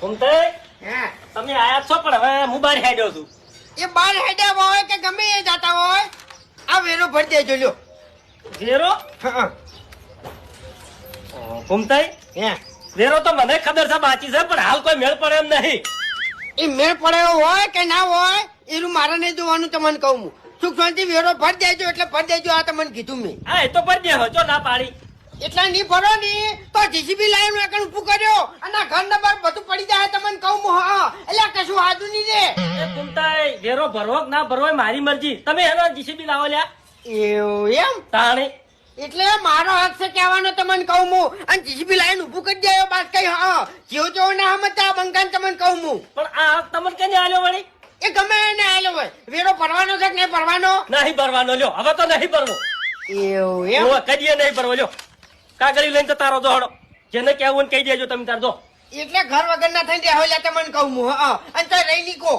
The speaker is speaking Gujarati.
ઘૂમતાઈ, તમે આયા છો પણ હવે હું બહાર હેડ્યો છું. એ બાર હેડ્યા હોય કે ગમે એ જાતા હોય આ વેરો ભરી દેજો લ્યો. વેરો? ઘૂમતાઈ હે. વેરો તો મને ખબર છે બાકી છે પણ હાલ કોઈ મેળ પડે એમ નહીં. એ મેળ પડ્યો હોય કે ના હોય એનું મારે નહીં જોવાનું તમને કહું હું. સુખ શાંતિ વેરો ભરી દેજો એટલે ભરી દેજો આ તમને કીધું મેં. હા એ તો ભરી દેજો ચો ના પાડી. એટલા નહીં ભરો ની તો જીસીબી લાઈન આગળ ઊભું કર્યો અને ઘર નંબર બધું પડી જાય તમને કહું હું હા એટલે કશું હાજુ નહીં રે. એ ઘૂમતાઈ, વેરો ભરવો કે ના ભરવો એ મારી મરજી. તમે એનો જીસીબી લાવો લ્યા. એવું એમ? તાણે. એટલે મારો હક છે કહેવાનો તમને કહું હું. અને જીસીબી લાઈન ઊભું કરી દેવો બાદ કઈ હા જેવો જેવો ના સમજતા બંકાન તમને કહું હું. પણ આ હક તમને કેને આલ્યો વળી? એ ગમે એને આલ્યો હોય. વેરો ભરવાનો છે કે નહીં ભરવાનો? નહીં ભરવાનો લ્યો. હવે તો નહીં ભરવો. એવું એમ? કદીએ નહીં ભરવો લ્યો. કાગળી લઈને તો તારો દોડો. જેને કહેવું ને કહી દેજો તમે તાર દો એટલે ઘર વગર ના થઈને રહેલા તમને કહું હું હા અને તો રહી નીકો